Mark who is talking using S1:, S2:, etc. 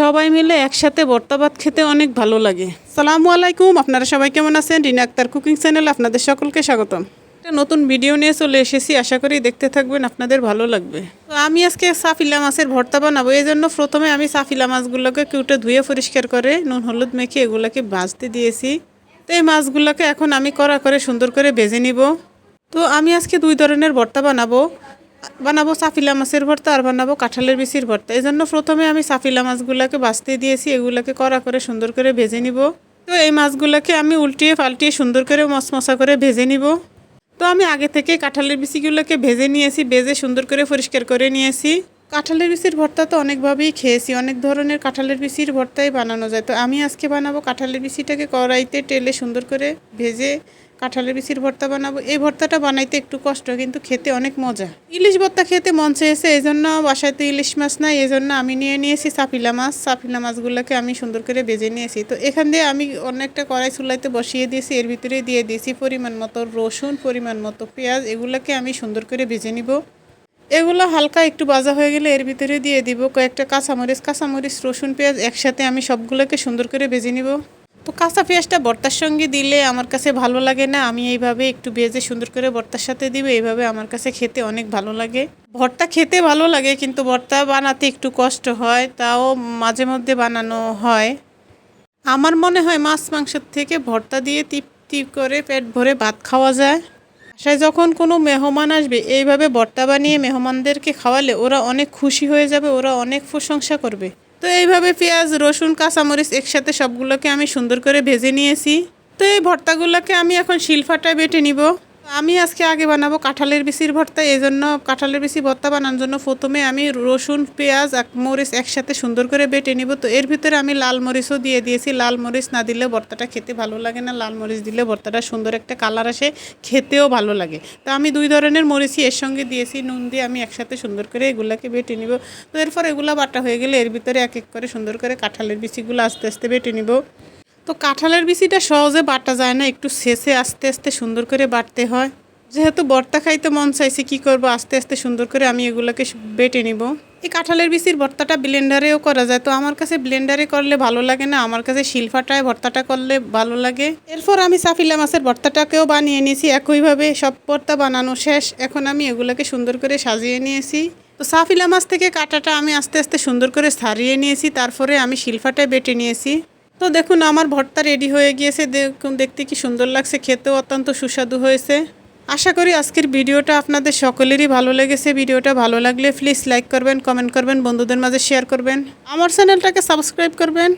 S1: সবাই মিলে একসাথে ভাত খেতে অনেক ভালো লাগে। সালামু আলাইকুম, আপনারা সবাই কেমন আছেন? রিনা আক্তার কুকিং চ্যানেল আপনাদের সকলকে স্বাগতম। একটা নতুন ভিডিও নিয়ে চলে এসেছি, আশা করি দেখতে থাকবেন, আপনাদের ভালো লাগবে। তো আমি আজকে সাফিলা মাছের ভর্তা বানাবো, এই জন্য প্রথমে আমি সাফিলা মাছগুলোকে কেউটে ধুয়ে পরিষ্কার করে নুন, হলুদ মেখে এগুলোকে ভাজতে দিয়েছি। তো এই মাছগুলোকে এখন আমি কড়া করে সুন্দর করে ভেজে নিব। তো আমি আজকে দুই ধরনের ভর্তা বানাবো। বানাবো সাফিলা মাছের ভর্তা আর বানাবো কাঁঠালের বিচির ভর্তা। এই জন্য প্রথমে আমি সাফিলা মাছগুলোকে বাঁচতে দিয়েছি, এগুলোকে কড়া করে সুন্দর করে ভেজে নিব। তো এই মাছগুলোকে আমি উল্টিয়ে পাল্টিয়ে সুন্দর করে মশমশা করে ভেজে নিব। তো আমি আগে থেকে কাঁঠালের বিচিগুলোকে ভেজে নিয়েছি, ভেজে সুন্দর করে পরিষ্কার করে নিয়েছি। কাঁঠালের বিচির ভর্তা তো অনেকভাবেই খেয়েছি, অনেক ধরনের কাঁঠালের বিচির ভর্তাই বানানো যায়। তো আমি আজকে বানাবো কাঁঠালের বিচিটাকে কড়াইতে টেলে সুন্দর করে ভেজে কাঁঠালের বিচির ভর্তা বানাবো। এই ভর্তাটা বানাইতে একটু কষ্ট, কিন্তু খেতে অনেক মজা। ইলিশ ভর্তা খেতে মন চেয়েছে এই জন্য বাসায় তো ইলিশ মাছ নাই এই জন্য আমি নিয়ে নিয়েছি সাপিলা মাছ। সাপিলা মাছগুলোকে আমি সুন্দর করে ভেজে নিয়েছি। তো এখান দিয়ে আমি অনেকটা কড়াই চুলাইতে বসিয়ে দিয়েছি, এর ভিতরে দিয়ে দিয়েছি পরিমাণ মতো রসুন, পরিমাণ মতো পেঁয়াজ, এগুলোকে আমি সুন্দর করে ভেজে নিব। এগুলো হালকা একটু ভাজা হয়ে গেলে এর ভিতরে দিয়ে দিব কয়েকটা কাঁচামরিচ কাঁচামরিচ, রসুন, পেঁয়াজ একসাথে আমি সবগুলোকে সুন্দর করে ভেজে নিব। তো কাঁচা পেঁয়াজটা বর্তার সঙ্গে দিলে আমার কাছে ভালো লাগে না, আমি এইভাবে একটু ভেজে সুন্দর করে বর্তার সাথে দিব, এইভাবে আমার কাছে খেতে অনেক ভালো লাগে। ভর্তা খেতে ভালো লাগে, কিন্তু ভর্তা বানাতে একটু কষ্ট হয়, তাও মাঝে মধ্যে বানানো হয়। আমার মনে হয় মাছ মাংসের থেকে ভর্তা দিয়ে তৃপ্তি করে পেট ভরে ভাত খাওয়া যায়। বাসায় যখন কোনো মেহমান আসবে, এইভাবে ভর্তা বানিয়ে মেহমানদেরকে খাওয়ালে ওরা অনেক খুশি হয়ে যাবে, ওরা অনেক প্রশংসা করবে। তো এইভাবে পেঁয়াজ, রসুন, কাঁচামরিচ একসাথে সবগুলোকে আমি সুন্দর করে ভেজে নিয়েছি। তো এই ভর্তাগুলোকে আমি এখন শিলফাটায় বেটে নিব। আমি আজকে আগে বানাবো কাঁঠালের বিচির ভর্তা এই জন্য কাঁঠালের বিচি ভর্তা বানানোর জন্য প্রথমে আমি রসুন, পেঁয়াজ আর মরিচ একসাথে সুন্দর করে বেটে নিব। তো এর ভিতরে আমি লাল মরিচও দিয়ে দিয়েছি। লাল মরিচ না দিলে ভর্তাটা খেতে ভালো লাগে না। লাল মরিচ দিলে ভর্তাটা সুন্দর একটা কালার আসে, খেতেও ভালো লাগে। তো আমি দুই ধরনের মরিচই এর সঙ্গে দিয়েছি। নুন দিয়ে আমি একসাথে সুন্দর করে এগুলাকে বেটে নিব। তো এরপর এগুলা বাটা হয়ে গেলে এর ভিতরে এক এক করে সুন্দর করে কাঁঠালের বিচিগুলো আস্তে আস্তে বেটে নিব। তো কাঁঠালের বিচিটা সহজে বাটা যায় না, একটু শেষে আস্তে আস্তে সুন্দর করে বাটতে হয়। যেহেতু বর্তা খাইতে মন চাইছে, কি করব? আস্তে আস্তে সুন্দর করে আমি এগুলোকে বেটে নিব। এই কাঁঠালের বিচির ভর্তাটা ব্লেন্ডারেও করা যায়, তো আমার কাছে ব্লেন্ডারে করলে ভালো লাগে না, আমার কাছে শিলফাটায় ভর্তাটা করলে ভালো লাগে। এরপর আমি সাফিলা মাছের ভর্তাটাকেও বানিয়ে নিয়েছি, একইভাবে সব ভর্তা বানানো শেষ, এখন আমি এগুলোকে সুন্দর করে সাজিয়ে নিয়েছি। তো সাফিলা মাছ থেকে কাঁটাটা আমি আস্তে আস্তে সুন্দর করে সারিয়ে নিয়েছি, তারপরে আমি শিলফাটায় বেটে নিয়েছি। তো দেখুন, আমার ভর্তা রেডি হয়ে গিয়েছে। দেখুন, দেখতে কি সুন্দর লাগছে। খেতেও অত্যন্ত সুস্বাদু হয়েছে। আশা করি আজকের ভিডিওটা আপনাদের সকলেরই ভালো লেগেছে। ভিডিওটা ভালো লাগলে প্লিজ লাইক করবেন কমেন্ট করবেন, বন্ধুদের মাঝে শেয়ার করবেন। আমার চ্যানেলটাকে সাবস্ক্রাইব করবেন।